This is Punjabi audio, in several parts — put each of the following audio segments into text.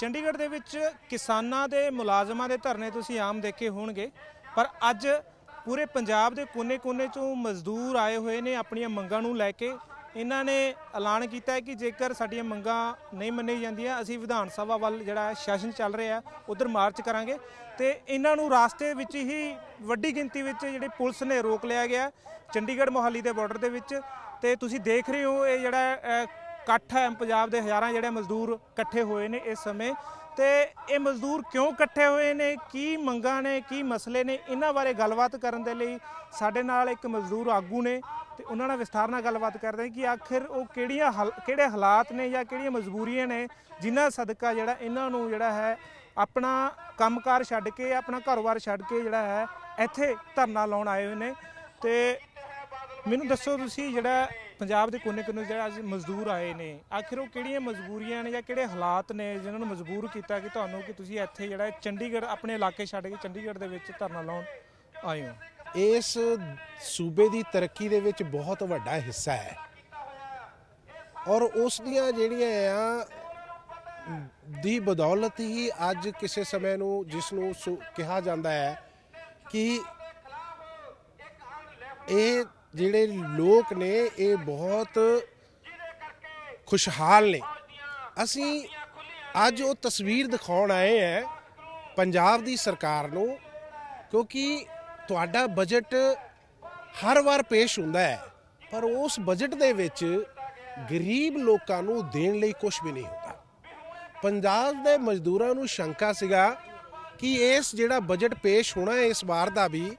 ਚੰਡੀਗੜ੍ਹ ਦੇ ਵਿੱਚ ਕਿਸਾਨਾਂ ਦੇ ਮੁਲਾਜ਼ਮਾਂ ਦੇ ਧਰਨੇ ਤੁਸੀਂ ਆਮ ਦੇਖੇ ਹੋਣਗੇ, ਪਰ ਅੱਜ ਪੂਰੇ ਪੰਜਾਬ ਦੇ ਕੋਨੇ-ਕੋਨੇ ਚੋਂ ਮਜ਼ਦੂਰ ਆਏ ਹੋਏ ਨੇ ਆਪਣੀਆਂ ਮੰਗਾਂ ਨੂੰ ਲੈ ਕੇ। ਇਹਨਾਂ ਨੇ ਐਲਾਨ ਕੀਤਾ ਹੈ ਕਿ ਜੇਕਰ ਸਾਡੀਆਂ ਮੰਗਾਂ ਨਹੀਂ ਮੰਨੀਆਂ ਜਾਂਦੀਆਂ, ਅਸੀਂ ਵਿਧਾਨ ਸਭਾ ਵੱਲ ਜਿਹੜਾ ਸੈਸ਼ਨ ਚੱਲ ਰਿਹਾ ਉਧਰ ਮਾਰਚ ਕਰਾਂਗੇ। ਤੇ ਇਹਨਾਂ ਨੂੰ ਰਾਸਤੇ ਵਿੱਚ ਹੀ ਵੱਡੀ ਗਿਣਤੀ ਵਿੱਚ ਜਿਹੜੀ ਪੁਲਿਸ ਨੇ ਰੋਕ ਲਿਆ ਗਿਆ ਚੰਡੀਗੜ੍ਹ ਮੋਹਾਲੀ ਦੇ ਬਾਰਡਰ ਦੇ ਵਿੱਚ। ਤੇ ਤੁਸੀਂ ਦੇਖ ਰਹੇ ਹੋ ਇਹ ਜਿਹੜਾ ਇਕੱਠ ਹੈ ਪੰਜਾਬ ਦੇ ਹਜ਼ਾਰਾਂ ਜਿਹੜੇ ਮਜ਼ਦੂਰ ਇਕੱਠੇ ਹੋਏ ਨੇ ਇਸ ਸਮੇਂ ਤੇ ਇਹ ਮਜ਼ਦੂਰ ਕਿਉਂ ਇਕੱਠੇ ਹੋਏ ਨੇ? ਕੀ ਮੰਗਾਂ ਨੇ? ਕੀ ਮਸਲੇ ਨੇ? ਇਹਨਾਂ ਬਾਰੇ ਗੱਲਬਾਤ ਕਰਨ ਦੇ ਲਈ ਸਾਡੇ ਨਾਲ ਇੱਕ ਮਜ਼ਦੂਰ ਆਗੂ ਨੇ ਤੇ ਉਹਨਾਂ ਨਾਲ ਵਿਸਥਾਰ ਨਾਲ ਗੱਲਬਾਤ ਕਰਦੇ ਹਾਂ ਕਿ ਆਖਿਰ ਉਹ ਕਿਹੜੀਆਂ ਹਾਲ- ਕਿਹੜੇ ਹਾਲਾਤ ਨੇ ਜਾਂ ਕਿਹੜੀਆਂ ਮਜਬੂਰੀਆਂ ਨੇ ਜਿਨ੍ਹਾਂ ਸਦਕਾ ਜਿਹੜਾ ਇਹਨਾਂ ਨੂੰ ਜਿਹੜਾ ਹੈ ਆਪਣਾ ਕੰਮਕਾਰ ਛੱਡ ਕੇ, ਆਪਣਾ ਘਰ-ਬਾਰ ਛੱਡ ਕੇ ਜਿਹੜਾ ਹੈ ਇੱਥੇ ਧਰਨਾ ਲਾਉਣ ਆਏ ਹੋਏ ਨੇ। ਤੇ ਮੈਨੂੰ ਦੱਸੋ ਤੁਸੀਂ ਜਿਹੜਾ ਪੰਜਾਬ ਦੇ ਕੋਨੇ-ਕੋਨੇ ਜਿਹੜਾ ਅੱਜ ਮਜ਼ਦੂਰ ਆਏ ਨੇ, ਆਖਿਰ ਉਹ ਕਿਹੜੀਆਂ ਮਜਬੂਰੀਆਂ ਨੇ ਜਾਂ ਕਿਹੜੇ ਹਾਲਾਤ ਨੇ ਜਿਨ੍ਹਾਂ ਨੂੰ ਮਜਬੂਰ ਕੀਤਾ ਕਿ ਤੁਹਾਨੂੰ ਕਿ ਤੁਸੀਂ ਇੱਥੇ ਜਿਹੜਾ ਚੰਡੀਗੜ੍ਹ, ਆਪਣੇ ਇਲਾਕੇ ਛੱਡ ਕੇ ਚੰਡੀਗੜ੍ਹ ਦੇ ਵਿੱਚ ਧਰਨਾ ਲਾਉਣ ਆਏ ਹੋ? ਇਸ ਸੂਬੇ ਦੀ ਤਰੱਕੀ ਦੇ ਵਿੱਚ ਬਹੁਤ ਵੱਡਾ ਹਿੱਸਾ ਹੈ। ਔਰ ਉਸ ਦੀਆਂ ਜਿਹੜੀਆਂ ਆ, ਦੀ ਬਦੌਲਤ ਹੀ ਅੱਜ ਕਿਸੇ ਸਮੇਂ ਨੂੰ ਜਿਸ ਨੂੰ ਸੁ- ਕਿਹਾ ਜਾਂਦਾ ਹੈ ਕਿ ਇਹ ਜਿਹੜੇ ਲੋਕ ਨੇ, ਇਹ ਬਹੁਤ ਖੁਸ਼ਹਾਲ ਨੇ। ਅਸੀਂ ਅੱਜ ਉਹ ਤਸਵੀਰ ਦਿਖਾਉਣ ਆਏ ਹੈ ਪੰਜਾਬ ਦੀ ਸਰਕਾਰ ਨੂੰ, ਕਿਉਂਕਿ ਤੁਹਾਡਾ ਬਜਟ ਹਰ ਵਾਰ ਪੇਸ਼ ਹੁੰਦਾ ਹੈ, ਪਰ ਉਸ ਬਜਟ ਦੇ ਵਿੱਚ ਗਰੀਬ ਲੋਕਾਂ ਨੂੰ ਦੇਣ ਲਈ ਕੁਝ ਵੀ ਨਹੀਂ ਹੁੰਦਾ। ਪੰਜਾਬ ਦੇ ਮਜ਼ਦੂਰਾਂ ਨੂੰ ਸ਼ੰਕਾ ਸੀਗਾ ਕਿ ਇਸ ਜਿਹੜਾ ਬਜਟ ਪੇਸ਼ ਹੋਣਾ ਹੈ, ਇਸ ਵਾਰ ਦਾ ਵੀ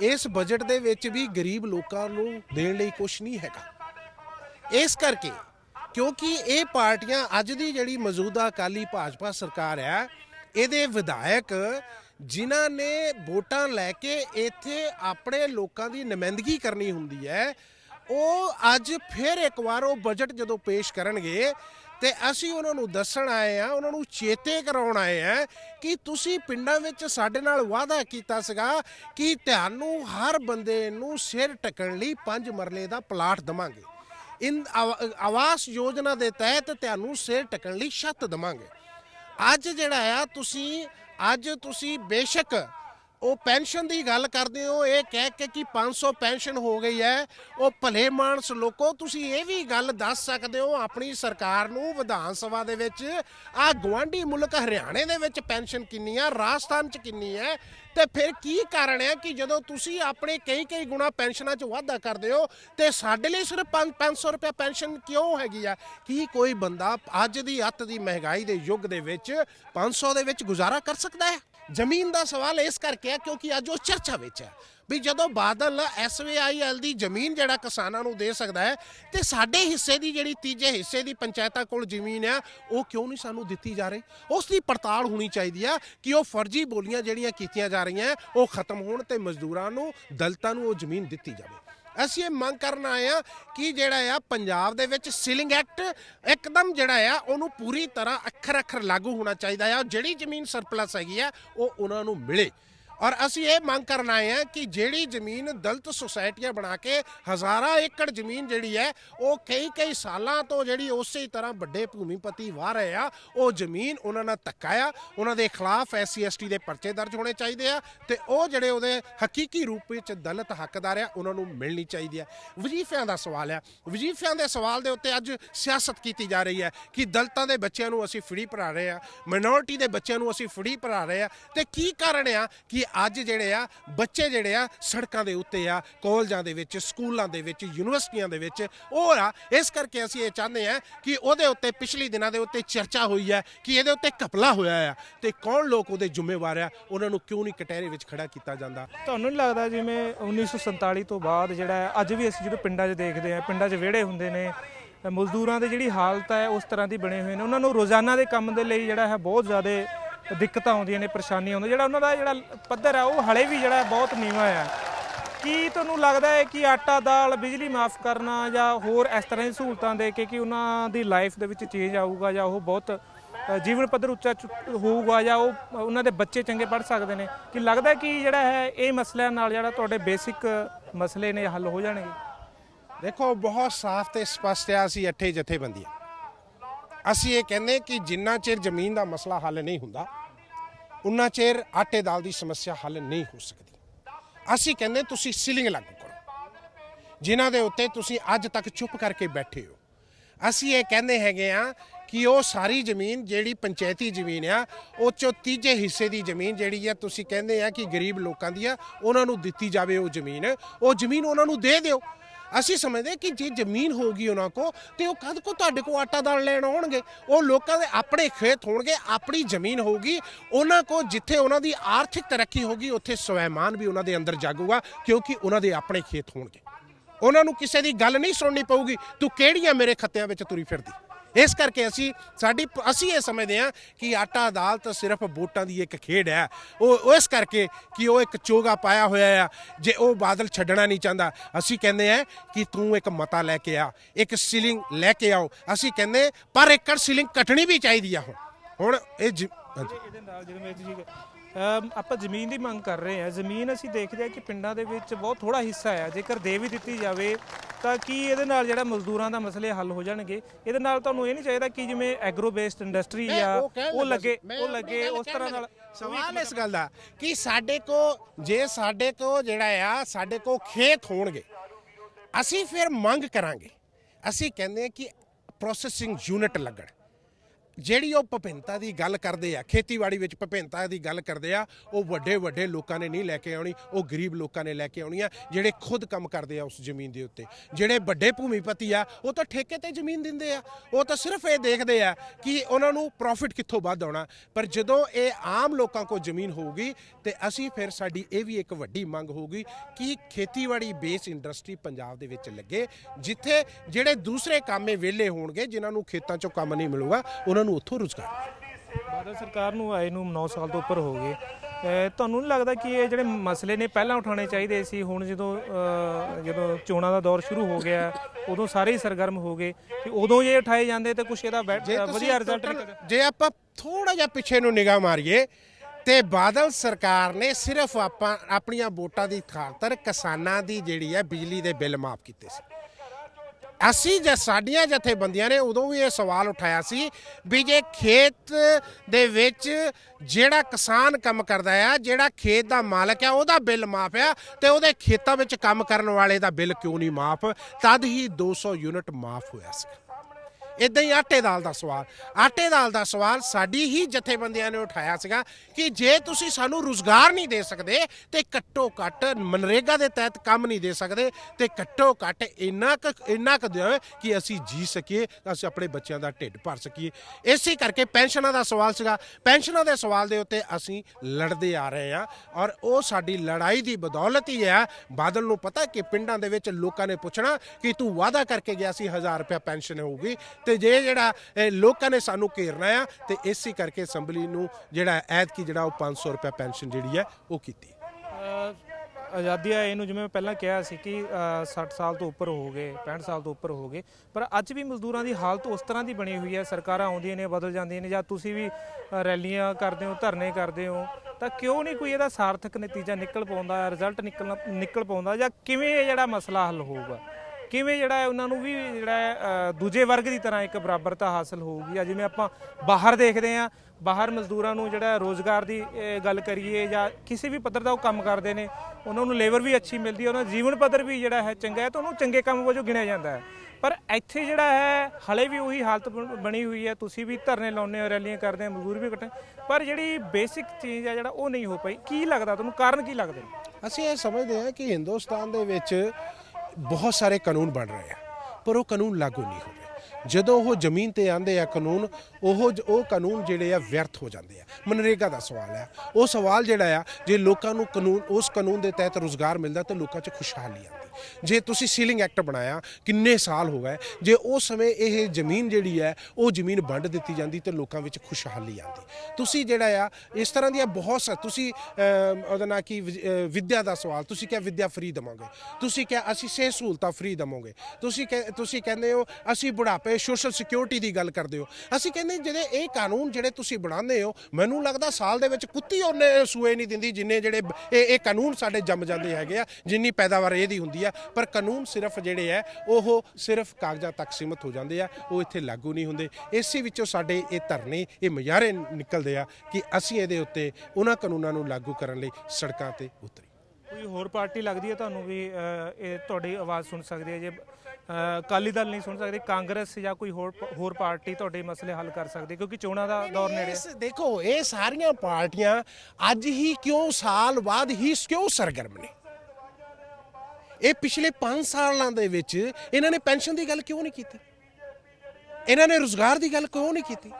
ਇਸ ਬਜਟ ਦੇ ਵਿੱਚ ਵੀ ਗਰੀਬ ਲੋਕਾਂ ਨੂੰ ਦੇਣ ਲਈ ਕੁਝ ਨਹੀਂ ਹੈਗਾ। ਇਸ ਕਰਕੇ ਕਿਉਂਕਿ ਇਹ ਪਾਰਟੀਆਂ ਅੱਜ ਦੀ ਜਿਹੜੀ ਮੌਜੂਦਾ ਅਕਾਲੀ ਭਾਜਪਾ ਸਰਕਾਰ ਹੈ, ਇਹਦੇ ਵਿਧਾਇਕ ਜਿਨ੍ਹਾਂ ਨੇ ਵੋਟਾਂ ਲੈ ਕੇ ਇੱਥੇ ਆਪਣੇ ਲੋਕਾਂ ਦੀ ਨੁਮਾਇੰਦਗੀ ਕਰਨੀ ਹੁੰਦੀ ਹੈ, ਉਹ ਅੱਜ ਫਿਰ ਇੱਕ ਵਾਰ ਉਹ ਬਜਟ ਜਦੋਂ ਪੇਸ਼ ਕਰਨਗੇ ਤੇ ਅਸੀਂ ਉਹਨਾਂ ਨੂੰ ਦੱਸਣ ਆਏ ਆ, ਉਹਨਾਂ ਨੂੰ ਚੇਤੇ ਕਰਾਉਣ ਆਏ ਆ ਕਿ ਤੁਸੀਂ ਪਿੰਡਾਂ ਵਿੱਚ ਸਾਡੇ ਨਾਲ ਵਾਅਦਾ ਕੀਤਾ ਸੀਗਾ ਕਿ ਤੁਹਾਨੂੰ ਹਰ ਬੰਦੇ ਨੂੰ ਸਿਰ ਟਕਣ ਲਈ 5 ਮਰਲੇ ਦਾ ਪਲਾਟ ਦਵਾਂਗੇ। ਇਨ ਆਵਾ- ਆਵਾਸ ਯੋਜਨਾ ਦੇ ਤਹਿਤ ਤੁਹਾਨੂੰ ਸਿਰ ਟਕਣ ਲਈ ਛੱਤ ਦਵਾਂਗੇ। ਅੱਜ ਜਿਹੜਾ ਆ, ਤੁਸੀਂ, ਅੱਜ ਤੁਸੀਂ ਬੇਸ਼ੱਕ ਉਹ ਪੈਨਸ਼ਨ ਦੀ ਗੱਲ ਕਰਦੇ ਹੋ, ਇਹ ਕਹਿ ਕੇ ਕਿ 500 ਪੈਨਸ਼ਨ ਹੋ ਗਈ ਹੈ। ਉਹ ਭਲੇ ਮਾਨਸ ਲੋਕੋ, ਤੁਸੀਂ ਇਹ ਵੀ ਗੱਲ ਦੱਸ ਸਕਦੇ ਹੋ, ਆਪਣੀ ਸਰਕਾਰ ਨੂੰ ਵਿਧਾਨ ਸਭਾ ਦੇ ਵਿੱਚ, ਆ ਗਵਾਂਢੀ ਮੁਲਕ ਹਰਿਆਣੇ ਦੇ ਵਿੱਚ ਪੈਨਸ਼ਨ ਕਿੰਨੀ ਆ, ਰਾਜਸਥਾਨ 'ਚ ਕਿੰਨੀ ਹੈ? ਤੇ ਫਿਰ ਕੀ ਕਾਰਨ ਹੈ ਕਿ ਜਦੋਂ ਤੁਸੀਂ ਆਪਣੇ ਕਈ ਕਈ ਗੁਣਾ ਪੈਨਸ਼ਨਾਂ 'ਚ ਵਾਧਾ ਕਰਦੇ ਹੋ, ਤੇ ਸਾਡੇ ਲਈ ਸਿਰਫ 500 ਰੁਪਏ ਪੈਨਸ਼ਨ ਕਿਉਂ ਹੈਗੀ ਆ? ਕੀ ਕੋਈ ਬੰਦਾ ਅੱਜ ਦੀ, ਅੱਤ ਦੀ ਮਹਿੰਗਾਈ ਦੇ ਯੁੱਗ ਦੇ ਵਿੱਚ 500 ਦੇ ਵਿੱਚ ਗੁਜ਼ਾਰਾ ਕਰ ਸਕਦਾ ਹੈ? ਜ਼ਮੀਨ ਦਾ ਸਵਾਲ ਇਸ ਕਰਕੇ ਹੈ ਕਿਉਂਕਿ ਅੱਜ ਉਹ ਚਰਚਾ ਵਿੱਚ ਹੈ ਵੀ ਜਦੋਂ ਬਾਦਲ ਐਸਵੀਆਈਐਲ ਦੀ ਜ਼ਮੀਨ ਜਿਹੜਾ ਕਿਸਾਨਾਂ ਨੂੰ ਦੇ ਸਕਦਾ ਹੈ ਤੇ ਸਾਡੇ ਹਿੱਸੇ ਦੀ ਜਿਹੜੀ ਤੀਜੇ ਹਿੱਸੇ ਦੀ ਪੰਚਾਇਤਾਂ ਕੋਲ ਜ਼ਮੀਨ ਹੈ ਉਹ ਕਿਉਂ ਨਹੀਂ ਸਾਨੂੰ ਦਿੱਤੀ ਜਾ ਰਹੀ? ਉਸ ਦੀ ਪੜਤਾਲ ਹੋਣੀ ਚਾਹੀਦੀ ਆ ਕਿ ਉਹ ਫਰਜ਼ੀ ਬੋਲੀਆਂ ਜਿਹੜੀਆਂ ਕੀਤੀਆਂ ਜਾ ਰਹੀਆਂ, ਉਹ ਖਤਮ ਹੋਣ ਤੇ ਮਜ਼ਦੂਰਾਂ ਨੂੰ, ਦਲਤਾਂ ਨੂੰ ਉਹ ਜ਼ਮੀਨ ਦਿੱਤੀ ਜਾਵੇ। ਅਸੀਂ ਇਹ ਮੰਗ ਕਰਨ ਆਏ ਆ ਕਿ ਜਿਹੜਾ ਆ ਪੰਜਾਬ ਦੇ ਵਿੱਚ ਸੀਲਿੰਗ ਐਕਟ ਇੱਕਦਮ ਜਿਹੜਾ ਆ ਉਹਨੂੰ ਪੂਰੀ ਤਰ੍ਹਾਂ ਅੱਖਰ ਅੱਖਰ ਲਾਗੂ ਹੋਣਾ ਚਾਹੀਦਾ ਆ। ਜਿਹੜੀ ਜ਼ਮੀਨ ਸਰਪਲਸ ਹੈਗੀ ਆ, ਉਹ ਉਹਨਾਂ ਨੂੰ ਮਿਲੇ। ਔਰ ਅਸੀਂ ਇਹ ਮੰਗ ਕਰਨ ਆਏ ਹਾਂ ਕਿ ਜਿਹੜੀ ਜ਼ਮੀਨ ਦਲਤ ਸੁਸਾਇਟੀਆਂ ਬਣਾ ਕੇ ਹਜ਼ਾਰਾਂ ਏਕੜ ਜ਼ਮੀਨ ਜਿਹੜੀ ਹੈ, ਉਹ ਕਈ ਕਈ ਸਾਲਾਂ ਤੋਂ ਜਿਹੜੀ ਉਸੇ ਤਰ੍ਹਾਂ ਵੱਡੇ ਭੂਮੀਪਤੀ ਵਾਹ ਰਹੇ ਆ, ਉਹ ਜ਼ਮੀਨ ਉਹਨਾਂ ਨਾਲ ਧੱਕਾ ਆ, ਉਹਨਾਂ ਦੇ ਖਿਲਾਫ ਐਸਸੀ ਐਸਟੀ ਦੇ ਪਰਚੇ ਦਰਜ ਹੋਣੇ ਚਾਹੀਦੇ ਆ ਤੇ ਉਹ ਜਿਹੜੇ ਉਹਦੇ ਹਕੀਕੀ ਰੂਪ ਵਿੱਚ ਦਲਿਤ ਹੱਕਦਾਰ ਆ, ਉਹਨਾਂ ਨੂੰ ਮਿਲਣੀ ਚਾਹੀਦੀ ਆ। ਵਜ਼ੀਫਿਆਂ ਦਾ ਸਵਾਲ ਆ। ਵਜ਼ੀਫਿਆਂ ਦੇ ਸਵਾਲ ਦੇ ਉੱਤੇ ਅੱਜ ਸਿਆਸਤ ਕੀਤੀ ਜਾ ਰਹੀ ਹੈ ਕਿ ਦਲਤਾਂ ਦੇ ਬੱਚਿਆਂ ਨੂੰ ਅਸੀਂ ਫਰੀ ਪੜ੍ਹਾ ਰਹੇ ਆ, ਮਿਨੋਰਟੀ ਦੇ ਬੱਚਿਆਂ ਨੂੰ ਅਸੀਂ ਫਰੀ ਪੜ੍ਹਾ ਰਹੇ ਆ ਤੇ ਕੀ ਕਾਰਨ ਆ ਕਿ ਅੱਜ ਜਿਹੜੇ ਆ, ਬੱਚੇ ਜਿਹੜੇ ਆ, ਸੜਕਾਂ ਦੇ ਉੱਤੇ ਆ, ਕਾਲਜਾਂ ਦੇ ਵਿੱਚ, ਸਕੂਲਾਂ ਦੇ ਵਿੱਚ, ਯੂਨੀਵਰਸਿਟੀਆਂ ਦੇ ਵਿੱਚ, ਉਹ ਆ, ਇਸ ਕਰਕੇ ਅਸੀਂ ਇਹ ਚਾਹੁੰਦੇ ਆ ਕਿ ਉਹਦੇ ਉੱਤੇ ਪਿਛਲੇ ਦਿਨਾਂ ਦੇ ਉੱਤੇ ਚਰਚਾ ਹੋਈ ਹੈ ਕਿ ਇਹਦੇ ਉੱਤੇ ਕਪਲਾ ਹੋਇਆ ਆ। ਤੇ ਕੌਣ ਲੋਕ ਉਹਦੇ ਜ਼ਿੰਮੇਵਾਰ ਆ, ਉਹਨਾਂ ਨੂੰ ਕਿਉਂ ਨਹੀਂ ਕਟਹਿਰੇ ਵਿੱਚ ਖੜਾ ਕੀਤਾ ਜਾਂਦਾ? ਤੁਹਾਨੂੰ ਨਹੀਂ ਲੱਗਦਾ ਜਿਵੇਂ 1947 ਤੋਂ ਬਾਅਦ ਜਿਹੜਾ ਅੱਜ ਵੀ ਅਸੀਂ ਜਦੋਂ ਪਿੰਡਾਂ 'ਚ ਦੇਖਦੇ ਆ, ਪਿੰਡਾਂ 'ਚ ਵਿਹੜੇ ਹੁੰਦੇ ਨੇ, ਮਜ਼ਦੂਰਾਂ ਦੇ ਜਿਹੜੀ ਹਾਲਤ ਹੈ ਉਸ ਤਰ੍ਹਾਂ ਦੀ ਬਣੇ ਹੋਏ ਨੇ, ਉਹਨਾਂ ਨੂੰ ਰੋਜ਼ਾਨਾ ਦੇ ਕੰਮ ਦੇ ਲਈ ਜਿਹੜਾ ਹੈ ਬਹੁਤ ਜ਼ਿਆਦਾ ਦਿੱਕਤਾਂ ਆਉਂਦੀਆਂ ਨੇ, ਪਰੇਸ਼ਾਨੀਆਂ ਆਉਂਦੀਆਂ, ਜਿਹੜਾ ਉਹਨਾਂ ਦਾ ਜਿਹੜਾ ਪੱਧਰ ਹੈ ਉਹ ਹਲੇ ਵੀ ਜਿਹੜਾ ਬਹੁਤ ਨੀਵਾਂ ਹੈ ਕੀ ਤੁਹਾਨੂੰ ਲੱਗਦਾ ਹੈ ਕਿ ਆਟਾ, ਦਾਲ, ਬਿਜਲੀ ਮਾਫ ਕਰਨਾ ਜਾਂ ਹੋਰ ਇਸ ਤਰ੍ਹਾਂ ਦੀ ਸਹੂਲਤਾਂ ਦੇ ਕੇ ਕਿ ਉਹਨਾਂ ਦੀ ਲਾਈਫ ਦੇ ਵਿੱਚ ਚੇਂਜ ਆਊਗਾ ਜਾਂ ਉਹ ਬਹੁਤ ਜੀਵਨ ਪੱਧਰ ਉੱਚਾ ਚੁ- ਹੋਊਗਾ ਜਾਂ ਉਹ, ਉਹਨਾਂ ਦੇ ਬੱਚੇ ਚੰਗੇ ਪੜ੍ਹ ਸਕਦੇ ਨੇ? ਕਿ ਲੱਗਦਾ ਕਿ ਜਿਹੜਾ ਹੈ, ਇਹ ਮਸਲਿਆਂ ਨਾਲ ਜਿਹੜਾ ਤੁਹਾਡੇ ਬੇਸਿਕ ਮਸਲੇ ਨੇ ਹੱਲ ਹੋ ਜਾਣਗੇ? ਦੇਖੋ, ਬਹੁਤ ਸਾਫ਼ ਤੇ ਸਪਸ਼ਟ ਆ, ਅਸੀਂ ਅੱਠੇ ਜਥੇਬੰਦੀਆਂ। ਅਸੀਂ ਇਹ ਕਹਿੰਦੇ ਕਿ ਜਿੰਨਾ ਚਿਰ ਜ਼ਮੀਨ ਦਾ ਮਸਲਾ ਹੱਲ ਨਹੀਂ ਹੁੰਦਾ ਉਨਾ ਚਿਰ ਆਟੇ ਦਾਲ ਦੀ ਸਮੱਸਿਆ ਹੱਲ ਨਹੀਂ ਹੋ ਸਕਦੀ। ਅਸੀਂ ਕਹਿੰਦੇ ਤੁਸੀਂ ਸੀਲਿੰਗ ਲਾਗੂ ਕਰੋ। ਜਿਨ੍ਹਾਂ ਦੇ ਉੱਤੇ ਤੁਸੀਂ ਅੱਜ ਤੱਕ ਚੁੱਪ ਕਰਕੇ ਬੈਠੇ ਹੋ। ਅਸੀਂ ਇਹ ਕਹਿੰਦੇ ਹੈਗੇ ਆ ਕਿ ਉਹ ਸਾਰੀ ਜ਼ਮੀਨ ਜਿਹੜੀ ਪੰਚਾਇਤੀ ਜ਼ਮੀਨ ਆ, ਉਹ ਚੋਂ ਤੀਜੇ ਹਿੱਸੇ ਦੀ ਜ਼ਮੀਨ ਜਿਹੜੀ ਆ, ਤੁਸੀਂ ਕਹਿੰਦੇ ਆ ਕਿ ਗਰੀਬ ਲੋਕਾਂ ਦੀ ਆ, ਉਹਨਾਂ ਨੂੰ ਦਿੱਤੀ ਜਾਵੇ ਉਹ ਜ਼ਮੀਨ। ਉਹ ਜ਼ਮੀਨ ਉਹਨਾਂ ਨੂੰ ਦੇ ਦਿਓ। ਅਸੀਂ ਸਮਝਦੇ ਕਿ ਜੇ ਜ਼ਮੀਨ ਹੋਗੀ ਉਹਨਾਂ ਕੋ ਤੇ ਉਹ ਕਦ ਕੋ ਤੁਹਾਡੇ ਕੋ ਆਟਾ ਦਾਲ ਲੈਣ ਆਉਣਗੇ? ਉਹ ਲੋਕਾਂ ਦੇ ਆਪਣੇ ਖੇਤ ਹੋਣਗੇ, ਆਪਣੀ ਜ਼ਮੀਨ ਹੋਊਗੀ, ਉਹਨਾਂ ਕੋ ਜਿੱਥੇ ਉਹਨਾਂ ਦੀ ਆਰਥਿਕ ਤਰੱਕੀ ਹੋਗੀ ਉੱਥੇ ਸਵੈਮਾਨ ਵੀ ਉਹਨਾਂ ਦੇ ਅੰਦਰ ਜਾਗੂਗਾ, ਕਿਉਂਕਿ ਉਹਨਾਂ ਦੇ ਆਪਣੇ ਖੇਤ ਹੋਣਗੇ। ਉਹਨਾਂ ਨੂੰ ਕਿਸੇ ਦੀ ਗੱਲ ਨਹੀਂ ਸੁਣਨੀ ਪਊਗੀ, ਤੂੰ ਕਿਹੜੀਆਂ ਮੇਰੇ ਖੱਤਿਆਂ ਵਿੱਚ ਤੁਰੀ ਫਿਰਦੀ? ਇਸ ਕਰਕੇ ਅਸੀਂ, ਸਾਡੀ ਅਸੀਂ ਇਹ ਸਮਝਦੇ ਹਾਂ ਕਿ ਆਟਾ ਦਾਲ ਤਾਂ ਸਿਰਫ ਵੋਟਾਂ ਦੀ ਇੱਕ ਖੇਡ ਹੈ। ਉਹ ਉਹ ਇਸ ਕਰਕੇ ਕਿ ਉਹ ਇੱਕ ਚੋਗਾ ਪਾਇਆ ਹੋਇਆ ਆ, ਜੇ ਉਹ ਬਾਦਲ ਛੱਡਣਾ ਨਹੀਂ ਚਾਹੁੰਦਾ, ਅਸੀਂ ਕਹਿੰਦੇ ਆ ਕਿ ਤੂੰ ਇੱਕ ਮਤਾ ਲੈ ਕੇ ਆ, ਇੱਕ ਸੀਲਿੰਗ ਲੈ ਕੇ ਆਓ। ਅਸੀਂ ਕਹਿੰਦੇ ਪਰ ਏਕੜ ਸੀਲਿੰਗ ਕੱਟਣੀ ਵੀ ਚਾਹੀਦੀ ਆ ਹੁਣ। ਹੁਣ ਇਹ ਜ- ਇਹਦੇ ਨਾਲ ਜਿਵੇਂ ਤੁਸੀਂ ਆਪਾਂ ਜ਼ਮੀਨ ਦੀ ਮੰਗ ਕਰ ਰਹੇ ਹਾਂ। ਜ਼ਮੀਨ ਅਸੀਂ ਦੇਖਦੇ ਹਾਂ ਕਿ ਪਿੰਡਾਂ ਦੇ ਵਿੱਚ ਬਹੁਤ ਥੋੜਾ ਹਿੱਸਾ ਹੈ। ਜੇਕਰ ਦੇ ਵੀ ਦਿੱਤੀ ਜਾਵੇ ਤਾਂ ਕੀ ਇਹਦੇ ਨਾਲ ਜਿਹੜਾ ਮਜ਼ਦੂਰਾਂ ਦਾ ਮਸਲੇ ਹੱਲ ਹੋ ਜਾਣਗੇ? ਇਹਦੇ ਨਾਲ ਤੁਹਾਨੂੰ ਇਹ ਨਹੀਂ ਚਾਹੀਦਾ ਕਿ ਜਿਵੇਂ ਐਗਰੋ ਬੇਸਡ ਇੰਡਸਟਰੀ ਆ ਉਹ ਲੱਗਾ ਉਹ ਲੱਗੇ ਉਸ ਤਰ੍ਹਾਂ। ਨਾਲ ਸਵਾਲ ਇਸ ਗੱਲ ਦਾ ਕਿ ਸਾਡੇ ਕੋ ਜੇ ਸਾਡੇ ਕੋ ਜਿਹੜਾ ਆ ਸਾਡੇ ਕੋ ਖੇਤ ਹੋਣਗੇ ਅਸੀਂ ਫਿਰ ਮੰਗ ਕਰਾਂਗੇ। ਅਸੀਂ ਕਹਿੰਦੇ ਹਾਂ ਕਿ ਪ੍ਰੋਸੈਸਿੰਗ ਯੂਨਿਟ ਲੱਗਣ। ਜਿਹੜੀ ਉਹ ਵਿਭਿੰਨਤਾ ਦੀ ਗੱਲ ਕਰਦੇ ਆ, ਖੇਤੀਬਾੜੀ ਵਿੱਚ ਵਿਭਿੰਨਤਾ ਦੀ ਗੱਲ ਕਰਦੇ ਆ, ਉਹ ਵੱਡੇ ਵੱਡੇ ਲੋਕਾਂ ਨੇ ਨਹੀਂ ਲੈ ਕੇ ਆਉਣੀ, ਉਹ ਗਰੀਬ ਲੋਕਾਂ ਨੇ ਲੈ ਕੇ ਆਉਣੀ ਆ, ਜਿਹੜੇ ਖੁਦ ਕੰਮ ਕਰਦੇ ਆ ਉਸ ਜ਼ਮੀਨ ਦੇ ਉੱਤੇ। ਜਿਹੜੇ ਵੱਡੇ ਭੂਮੀਪਤੀ ਆ, ਉਹ ਤਾਂ ਠੇਕੇ ਤੇ ਜ਼ਮੀਨ ਦਿੰਦੇ ਆ। ਉਹ ਤਾਂ ਸਿਰਫ ਇਹ ਦੇਖਦੇ ਆ ਕਿ ਉਹਨਾਂ ਨੂੰ ਪ੍ਰੋਫਿਟ ਕਿੱਥੋਂ ਵੱਧ ਆਉਣਾ। ਪਰ ਜਦੋਂ ਇਹ ਆਮ ਲੋਕਾਂ ਕੋਲ ਜ਼ਮੀਨ ਹੋਊਗੀ, ਤੇ ਅਸੀਂ ਫਿਰ ਸਾਡੀ ਇਹ ਵੀ ਇੱਕ ਵੱਡੀ ਮੰਗ ਹੋਊਗੀ ਕਿ ਖੇਤੀਬਾੜੀ ਬੇਸ ਇੰਡਸਟਰੀ ਪੰਜਾਬ ਦੇ ਵਿੱਚ ਲੱਗੇ, ਜਿੱਥੇ ਜਿਹੜੇ ਦੂਸਰੇ ਕੰਮੇ ਵਿਹਲੇ ਹੋਣਗੇ, ਜਿਨ੍ਹਾਂ ਨੂੰ ਖੇਤਾਂ 'ਚੋਂ ਕੰਮ ਨਹੀਂ ਮਿਲੂਗਾ, ਉਹਨਾਂ ਨੂੰ ਉੱਥੋਂ ਰੁਜ਼ਗਾਰ। ਬਾਦਲ ਸਰਕਾਰ ਨੂੰ ਆਏ ਨੂੰ 9 ਸਾਲ ਤੋਂ ਉੱਪਰ ਹੋ ਗਏ। ਤੁਹਾਨੂੰ ਨਹੀਂ ਲੱਗਦਾ ਕਿ ਇਹ ਜਿਹੜੇ ਮਸਲੇ ਨੇ ਪਹਿਲਾਂ ਉਠਾਉਣੇ ਚਾਹੀਦੇ ਸੀ? ਹੁਣ ਜਦੋਂ ਜਦੋਂ ਚੋਣਾਂ ਦਾ ਦੌਰ ਸ਼ੁਰੂ ਹੋ ਗਿਆ ਉਦੋਂ ਸਾਰੇ ਹੀ ਸਰਗਰਮ ਹੋ ਗਏ ਕਿ ਉਦੋਂ ਜੇ ਉਠਾਏ ਜਾਂਦੇ ਤੇ ਕੁਝ ਇਹਦਾ ਵਧੀਆ ਰਿਜ਼ਲਟ ਨਿਕਲਦਾ। ਜੇ ਆਪਾਂ ਥੋੜਾ ਜਿਹਾ ਪਿੱਛੇ ਨੂੰ ਨਿਗਾਹ ਮਾਰੀਏ ਤੇ ਬਾਦਲ ਸਰਕਾਰ ਨੇ ਸਿਰਫ ਆਪਾਂ ਆਪਣੀਆਂ ਵੋਟਾਂ ਦੀ ਖਾਤਰ ਕਿਸਾਨਾਂ ਦੀ ਜਿਹੜੀ ਹੈ ਬਿਜਲੀ ਦੇ ਬਿੱਲ ਮਾਫ ਕੀਤੇ ਸੀ। ਅਸੀਂ ਜੇ ਸਾਡੀਆਂ ਜਥੇਬੰਦੀਆਂ ਨੇ ਉਦੋਂ ਵੀ ਇਹ ਸਵਾਲ ਉਠਾਇਆ ਸੀ ਵੀ ਜੇ ਖੇਤ ਦੇ ਵਿੱਚ ਜਿਹੜਾ ਕਿਸਾਨ ਕੰਮ ਕਰਦਾ ਆ, ਜਿਹੜਾ ਖੇਤ ਦਾ ਮਾਲਕ ਆ, ਉਹਦਾ ਬਿੱਲ ਮਾਫ ਆ ਤੇ ਉਹਦੇ ਖੇਤਾਂ ਵਿੱਚ ਕੰਮ ਕਰਨ ਵਾਲੇ ਦਾ ਬਿੱਲ ਕਿਉਂ ਨਹੀਂ ਮਾਫ? ਤਦ ਹੀ 200 ਯੂਨਿਟ ਮਾਫ ਹੋਇਆ ਸੀ। ਇਦਾਂ ਹੀ ਆਟੇ ਦਾਲ ਦਾ ਸਵਾਲ। ਆਟੇ ਦਾਲ ਦਾ ਸਵਾਲ ਸਾਡੀ ਹੀ ਜਥੇਬੰਦੀਆਂ ਨੇ ਉਠਾਇਆ ਸੀਗਾ ਕਿ ਜੇ ਤੁਸੀਂ ਸਾਨੂੰ ਰੁਜ਼ਗਾਰ ਨਹੀਂ ਦੇ ਸਕਦੇ ਤੇ ਘੱਟੋ ਘੱਟ ਮਨਰੇਗਾ ਦੇ ਤਹਿਤ ਕੰਮ ਨਹੀਂ ਦੇ ਸਕਦੇ ਤੇ ਘੱਟੋ ਘੱਟ ਇੰਨਾ ਕੁ ਇੰਨਾ ਕੁ ਦਿਓ ਕਿ ਅਸੀਂ ਜੀ ਸਕੀਏ, ਅਸੀਂ ਆਪਣੇ ਬੱਚਿਆਂ ਦਾ ਢਿੱਡ ਭਰ ਸਕੀਏ। ਇਸੇ ਕਰਕੇ ਪੈਨਸ਼ਨਾਂ ਦਾ ਸਵਾਲ ਸੀਗਾ। ਪੈਨਸ਼ਨਾਂ ਦੇ ਸਵਾਲ ਦੇ ਉੱਤੇ ਅਸੀਂ ਲੜਦੇ ਆ ਰਹੇ ਹਾਂ ਔਰ ਉਹ ਸਾਡੀ ਲੜਾਈ ਦੀ ਬਦੌਲਤ ਹੀ ਹੈ। ਬਾਦਲ ਨੂੰ ਪਤਾ ਕਿ ਪਿੰਡਾਂ ਦੇ ਵਿੱਚ ਲੋਕਾਂ ਨੇ ਪੁੱਛਣਾ ਕਿ ਤੂੰ ਵਾਅਦਾ ਕਰਕੇ ਗਿਆ ਸੀ 1000 ਰੁਪਏ ਪੈਨਸ਼ਨ ਹੋਊਗੀ ਤੇ ਜੇ ਜਿਹੜਾ ਲੋਕਾਂ ਨੇ ਸਾਨੂੰ ਘੇਰਨਾ ਆ, ਤੇ ਇਸੇ ਕਰਕੇ ਅਸੈਂਬਲੀ ਨੂੰ ਜਿਹੜਾ ਐਤਕੀ ਜਿਹੜਾ ਉਹ 500 ਰੁਪਏ ਪੈਨਸ਼ਨ ਜਿਹੜੀ ਹੈ, ਉਹ ਕੀਤੀ। ਆਜ਼ਾਦੀ ਆਏ ਨੂੰ ਜਿਵੇਂ ਮੈਂ ਪਹਿਲਾਂ ਕਿਹਾ ਸੀ ਕਿ, ਅਹ 60 ਸਾਲ ਤੋਂ ਉੱਪਰ ਹੋ ਗਏ 65 ਸਾਲ ਤੋਂ ਉੱਪਰ ਹੋ ਗਏ, ਪਰ ਅੱਜ ਵੀ ਮਜ਼ਦੂਰਾਂ ਦੀ ਹਾਲਤ ਉਸ ਤਰ੍ਹਾਂ ਦੀ ਬਣੀ ਹੋਈ ਹੈ, ਸਰਕਾਰਾਂ ਆਉਂਦੀਆਂ ਨੇ, ਬਦਲ ਜਾਂਦੀਆਂ ਨੇ, ਜਾਂ ਤੁਸੀਂ ਵੀ ਰੈਲੀਆਂ ਕਰਦੇ ਹੋ, ਧਰਨੇ ਕਰਦੇ ਹੋ, ਤਾਂ ਕਿਉਂ ਨਹੀਂ ਕੋਈ ਇਹਦਾ ਸਾਰਥਕ ਨਤੀਜਾ ਨਿਕਲ ਪਾਉਂਦਾ, ਰਿਜ਼ਲਟ ਨਿਕਲ ਨਿਕਲ ਪਾਉਂਦਾ, ਜਾਂ ਕਿਵੇਂ ਇਹ ਜਿਹੜਾ ਮਸਲਾ ਹੱਲ ਹੋਊਗਾ? ਕਿਵੇਂ ਜਿਹੜਾ ਉਹਨਾਂ ਨੂੰ ਵੀ ਜਿਹੜਾ ਦੂਜੇ ਵਰਗ ਦੀ ਤਰ੍ਹਾਂ ਇੱਕ ਬਰਾਬਰਤਾ ਹਾਸਲ ਹੋਊਗੀ? ਆ ਜਿਵੇਂ ਆਪਾਂ ਬਾਹਰ ਦੇਖਦੇ ਆ ਬਾਹਰ ਮਜ਼ਦੂਰਾਂ ਨੂੰ ਜਿਹੜਾ ਰੋਜ਼ਗਾਰ ਦੀ ਗੱਲ ਕਰੀਏ ਜਾਂ ਕਿਸੇ ਵੀ ਪੱਧਰ ਦਾ ਉਹ ਕੰਮ ਕਰਦੇ ਨੇ, ਉਹਨਾਂ ਨੂੰ ਲੇਬਰ ਵੀ ਅੱਛੀ ਮਿਲਦੀ ਹੈ, ਉਹਨਾਂ ਦਾ ਜੀਵਨ ਪੱਧਰ ਵੀ ਜਿਹੜਾ ਹੈ ਚੰਗਾ ਹੈ ਤਾਂ ਉਹਨੂੰ ਚੰਗੇ ਕੰਮ ਵਜੋਂ ਗਿਣਿਆ ਜਾਂਦਾ ਹੈ। ਪਰ ਇੱਥੇ ਜਿਹੜਾ ਹੈ, ਹਲੇ ਵੀ ਉਹੀ ਹਾਲਤ ਬਣੀ ਹੋਈ ਹੈ। ਤੁਸੀਂ ਵੀ ਧਰਨੇ ਲਾਉਂਦੇ ਹੋ, ਰੈਲੀਆਂ ਕਰਦੇ ਹੋ, ਮਜ਼ਦੂਰ ਵੀ ਇਕੱਠੇ ਪਰ ਜਿਹੜੀ ਬੇਸਿਕ ਚੀਜ਼ ਹੈ ਜਿਹੜਾ ਉਹ ਨਹੀਂ ਹੋ ਪਈ। ਕੀ ਲੱਗਦਾ ਤੁਹਾਨੂੰ? ਕਾਰਨ ਕੀ ਲੱਗਦੇ ਅਸੀਂ ਇਹ ਸਮਝਦੇ ਹਾਂ ਕਿ ਹਿੰਦੁਸਤਾਨ ਦੇ ਵਿੱਚ ਬਹੁਤ ਸਾਰੇ ਕਾਨੂੰਨ ਬਣ ਰਹੇ ਆ ਪਰ ਉਹ ਕਾਨੂੰਨ ਲਾਗੂ ਨਹੀਂ ਹੋ ਰਹੇ ਜਦੋਂ ਉਹ ਜ਼ਮੀਨ ਤੇ ਆਂਦੇ ਆ ਕਾਨੂੰਨ ਉਹ ਜ- ਉਹ ਕਾਨੂੰਨ ਜਿਹੜੇ ਆ ਵਿਅਰਥ ਹੋ ਜਾਂਦੇ ਆ। ਮਨਰੇਗਾ ਦਾ ਸਵਾਲ ਹੈ ਉਹ ਸਵਾਲ ਜਿਹੜਾ ਆ ਜੇ ਲੋਕਾਂ ਨੂੰ ਕਾਨੂੰਨ ਉਸ ਕਾਨੂੰਨ ਦੇ ਤਹਿਤ ਰੋਜ਼ਗਾਰ ਮਿਲਦਾ ਤਾਂ ਲੋਕਾਂ 'ਚ ਖੁਸ਼ਹਾਲੀ ਆਉਂਦੀ। ਜੇ ਤੁਸੀਂ ਸੀਲਿੰਗ ਐਕਟ ਬਣਾਇਆ ਕਿੰਨੇ ਸਾਲ ਹੋ ਗਏ ਜੇ ਉਸ ਸਮੇਂ ਇਹ ਜ਼ਮੀਨ ਜਿਹੜੀ ਹੈ ਉਹ ਜ਼ਮੀਨ ਵੰਡ ਦਿੱਤੀ ਜਾਂਦੀ ਤੇ ਲੋਕਾਂ ਵਿੱਚ ਖੁਸ਼ਹਾਲੀ ਆਉਂਦੀ। ਤੁਸੀਂ ਜਿਹੜਾ ਆ ਇਸ ਤਰ੍ਹਾਂ ਦੀਆਂ ਬਹੁਤ ਸਾ ਤੁਸੀਂ ਅਮ, ਉਹਦਾ ਨਾਂ ਕੀ ਵਿ- ਵਿੱਦਿਆ ਦਾ ਸਵਾਲ ਤੁਸੀਂ ਕਿਹਾ ਵਿੱਦਿਆ ਫ੍ਰੀ ਦੇਵਾਂਗੇ। ਤੁਸੀਂ ਕਿਹਾ ਅਸੀਂ ਸਿਹਤ ਸਹੂਲਤਾਂ ਫ੍ਰੀ ਦੇਵਾਂਗੇ। ਤੁਸੀਂ ਕਹਿ- ਤੁਸੀਂ ਕਹਿੰਦੇ ਹੋ ਅਸੀਂ ਬੁਢਾਪੇ ਸੋਸ਼ਲ ਸਿਕਿਉਰਿਟੀ ਦੀ ਗੱਲ ਕਰਦੇ ਹੋ। ਅਸੀਂ ਕਹਿੰਦੇ ਜਿਹੜੇ ਇਹ ਕਾਨੂੰਨ ਜਿਹੜੇ ਤੁਸੀਂ ਬਣਾਉਂਦੇ ਹੋ, ਮੈਨੂੰ ਲੱਗਦਾ ਸਾਲ ਦੇ ਵਿੱਚ ਕੁੱਤੀ ਉਹਨੇ ਸੂਏ ਨਹੀਂ ਦਿੰਦੀ ਜਿੰਨੇ ਜਿਹੜੇ ਇਹ ਇਹ ਕਾਨੂੰਨ ਸਾਡੇ ਜੰਮ ਜਾਂਦੇ ਹੈਗੇ ਆ, ਜਿੰਨੀ ਪੈਦਾਵਾਰ ਇਹਦੀ ਹੁੰਦੀ ਆ। ਪਰ ਕਾਨੂੰਨ ਸਿਰਫ ਜਿਹੜੇ ਆ, ਉਹ ਸਿਰਫ ਕਾਗਜ਼ਾਂ ਤੱਕ ਸੀਮਤ ਹੋ ਜਾਂਦੇ ਆ, ਉਹ ਇੱਥੇ ਲਾਗੂ ਨਹੀਂ ਹੁੰਦੇ। ਇਸੇ ਵਿੱਚੋਂ ਸਾਡੇ ਇਹ ਧਰਨੇ, ਇਹ ਮੁਜ਼ਾਹਰੇ ਨਿਕਲਦੇ ਆ ਕਿ ਅਸੀਂ ਇਹਦੇ ਉੱਤੇ ਉਹਨਾਂ ਕਾਨੂੰਨਾਂ ਨੂੰ ਲਾਗੂ ਕਰਨ ਲਈ ਸੜਕਾਂ ਤੇ ਉਤਰੀ। ਕੋਈ ਹੋਰ ਪਾਰਟੀ ਲੱਗਦੀ ਹੈ ਤੁਹਾਨੂੰ ਵੀ ਇਹ ਤੁਹਾਡੀ ਆਵਾਜ਼ ਸੁਣ ਸਕਦੀ ਹੈ ਜੇ ਅਕਾਲੀ ਦਲ ਨਹੀਂ ਸੁਣ ਸਕਦੀ ਕਾਂਗਰਸ ਜਾਂ ਕੋਈ ਹੋਰ ਹੋਰ ਪਾਰਟੀ ਤੁਹਾਡੇ ਮਸਲੇ ਹੱਲ ਕਰ ਸਕਦੀ? ਕਿਉਂਕਿ ਚੋਣਾਂ ਦਾ ਦੌਰ ਨੇੜੇ ਹੈ। ਦੇਖੋ ਇਹ ਸਾਰੀਆਂ ਪਾਰਟੀਆਂ ਅੱਜ ਹੀ ਕਿਉਂ ਸਾਲ ਬਾਅਦ ਹੀ ਕਿਉਂ ਸਰਗਰਮ ਨੇ ਇਹ ਪਿਛਲੇ 5 ਸਾਲਾਂ ਦੇ ਵਿੱਚ ਇਹਨਾਂ ਨੇ ਪੈਨਸ਼ਨ ਦੀ ਗੱਲ ਕਿਉਂ ਨਹੀਂ ਕੀਤੀ ਇਹਨਾਂ ਨੇ ਰੋਜ਼ਗਾਰ ਦੀ ਗੱਲ ਕਿਉਂ ਨਹੀਂ ਕੀਤੀ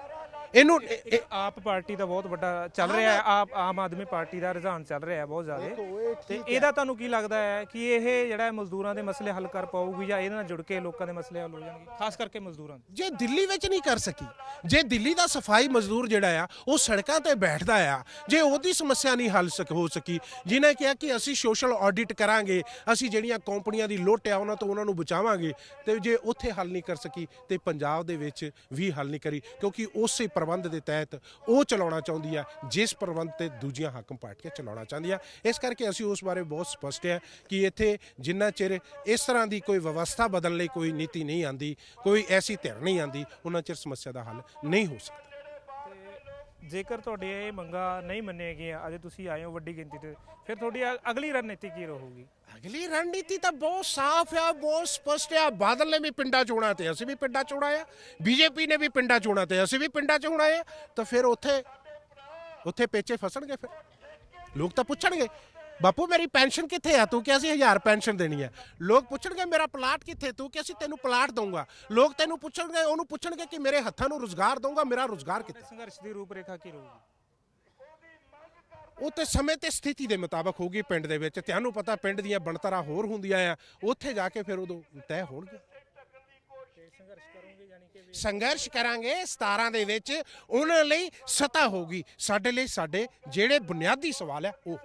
ਇਹਨੂੰ ਇਹ- ਆਪ ਪਾਰਟੀ ਦਾ ਬਹੁਤ ਵੱਡਾ ਚੱਲ ਰਿਹਾ ਹੈ ਆਪ ਆਮ ਆਦਮੀ ਪਾਰਟੀ ਦਾ ਰੁਝਾਨ ਚੱਲ ਰਿਹਾ ਹੈ ਬਹੁਤ ਜ਼ਿਆਦਾ। ਤੇ ਇਹਦਾ ਤੁਹਾਨੂੰ ਕੀ ਲੱਗਦਾ ਹੈ ਕਿ ਇਹ ਜਿਹੜਾ ਮਜ਼ਦੂਰਾਂ ਦੇ ਮਸਲੇ ਹੱਲ ਕਰ ਪਾਊਗੀ ਜਾਂ ਇਹਦੇ ਨਾਲ ਜੁੜ ਕੇ ਲੋਕਾਂ ਦੇ ਮਸਲੇ ਹੱਲ ਹੋ ਜਾਣਗੇ ਖਾਸ ਕਰਕੇ ਮਜ਼ਦੂਰਾਂ ਦੇ? ਜੇ ਦਿੱਲੀ ਵਿੱਚ ਨਹੀਂ ਕਰ ਸਕੀ ਜੇ ਦਿੱਲੀ ਦਾ ਸਫ਼ਾਈ ਮਜ਼ਦੂਰ ਜਿਹੜਾ ਆ ਉਹ ਸੜਕਾਂ ਤੇ ਬੈਠਦਾ ਆ ਜੇ ਉਹਦੀ ਸਮੱਸਿਆ ਨਹੀਂ ਹੱਲ ਸਕ ਹੋ ਸਕੀ ਜਿਨੇ ਕਿਹਾ ਕਿ ਅਸੀਂ ਸੋਸ਼ਲ ਆਡਿਟ ਕਰਾਂਗੇ ਅਸੀਂ ਜਿਹੜੀਆਂ ਕੰਪਨੀਆਂ ਦੀ ਲੁੱਟ ਆ ਉਹਨਾਂ ਤੋਂ ਉਹਨਾਂ ਨੂੰ ਬਚਾਵਾਂਗੇ ਤੇ ਜੇ ਉੱਥੇ ਹੱਲ ਨਹੀਂ ਕਰ ਸਕੀ ਤੇ ਪੰਜਾਬ ਦੇ ਵਿੱਚ ਵੀ ਹੱਲ ਨਹੀਂ ਕਰੀ ਕਿਉਂਕਿ ਉਸੇ ਪ੍ਰਬੰਧ ਦੇ ਤਹਿਤ ਉਹ ਚਲਾਉਣਾ ਚਾਹੁੰਦੀ ਆ ਜਿਸ ਪ੍ਰਬੰਧ ਤੇ ਦੂਜੀਆਂ ਹਾਕਮ ਪਾਰਟੀਆਂ ਚਲਾਉਣਾ ਚਾਹੁੰਦੀਆਂ ਇਸ ਕਰਕੇ ਅਸੀਂ ਉਸ ਬਾਰੇ ਬਹੁਤ ਸਪਸ਼ਟ ਹੈ ਕਿ ਇੱਥੇ ਜਿੰਨਾ ਚਿਰ ਇਸ ਤਰ੍ਹਾਂ ਦੀ ਕੋਈ ਵਿਵਸਥਾ ਬਦਲਣ ਲਈ ਕੋਈ ਨੀਤੀ ਨਹੀਂ ਆਂਦੀ ਕੋਈ ਐਸੀ ਧਿਰ ਨਹੀਂ ਆਂਦੀ ਉਹਨਾਂ ਚਿਰ ਸਮੱਸਿਆ ਦਾ ਹੱਲ ਨਹੀਂ ਹੋ ਸਕਦਾ। ਜੇਕਰ ਤੁਹਾਡੇ ਇਹ ਮੰਗਾਂ ਨਹੀਂ ਮੰਨੀਆਂ ਗਈਆਂ, ਅਜੇ ਤੁਸੀਂ ਆਏ ਹੋ ਵੱਡੀ ਗਿਣਤੀ ਤੇ, ਫਿਰ ਤੁਹਾਡੀ ਅਗਲੀ ਰਣਨੀਤੀ ਕੀ ਰਹੂਗੀ? ਅਗਲੀ ਰਣਨੀਤੀ ਤਾਂ ਬਹੁਤ ਸਾਫ਼ ਆ, ਬਹੁਤ ਸਪਸ਼ਟ ਆ। ਬਾਦਲ ਨੇ ਵੀ ਪਿੰਡਾਂ ਚੋਣਾਂ ਤੇ ਅਸੀਂ ਵੀ ਪਿੰਡਾਂ ਚੋਣਾ ਆ। ਬੀਜੇਪੀ ਨੇ ਵੀ ਪਿੰਡਾਂ ਚੋਣਾਂ ਤੇ ਅਸੀਂ ਵੀ ਪਿੰਡਾਂ ਚੋਣਾਂ ਆ। ਤਾਂ ਫਿਰ ਉੱਥੇ ਉੱਥੇ ਪੇਚੇ ਫਸਣਗੇ ਫਿਰ। ਲੋਕ ਤਾਂ ਪੁੱਛਣਗੇ। ਬਾਪੂ ਮੇਰੀ ਪੈਨਸ਼ਨ ਕਿੱਥੇ ਆ? ਤੂੰ ਕਿ ਅਸੀਂ 1000 ਪੈਨਸ਼ਨ ਦੇਣੀ ਹੈ। ਲੋਕ ਪੁੱਛਣਗੇ ਮੇਰਾ ਪਲਾਟ ਕਿੱਥੇ? ਤੂੰ ਕਿ ਅਸੀਂ ਤੈਨੂੰ ਪਲਾਟ ਦਊਂਗਾ। ਲੋਕ ਤੈਨੂੰ ਪੁੱਛਣਗੇ ਉਹਨੂੰ ਪੁੱਛਣਗੇ ਕਿ ਮੇਰੇ ਹੱਥਾਂ ਨੂੰ ਰੋਜ਼ਗਾਰ ਦਊਂਗਾ ਮੇਰਾ ਰੋਜ਼ਗਾਰ ਕਿੱਥੇ? ਸੰਘਰਸ਼ ਦੀ ਰੂਪਰੇਖਾ ਕੀ ਰਹੂਗੀ? ਉਹ ਤੇ ਸਮੇਂ ਤੇ ਸਥਿਤੀ ਦੇ ਮੁਤਾਬਕ ਹੋਊਗੀ ਪਿੰਡ ਦੇ ਵਿੱਚ। ਤੁਹਾਨੂੰ ਪਤਾ ਪਿੰਡ ਦੀਆਂ ਬਣਤਰਾਂ ਹੋਰ ਹੁੰਦੀਆਂ ਆ। ਉੱਥੇ ਜਾ ਕੇ ਫਿਰ ਉਦੋਂ ਤੈਅ ਹੋਣਗੇ। ਸੰਘਰਸ਼ ਕਰਾਂਗੇ 17 ਦੇ ਵਿੱਚ। ਉਹਨਾਂ ਲਈ ਸਤਾ ਹੋਊਗੀ। ਸਾਡੇ ਲਈ ਸਾਡੇ ਜਿਹੜੇ ਬੁਨਿਆਦੀ ਸਵਾਲ ਆ ਉਹ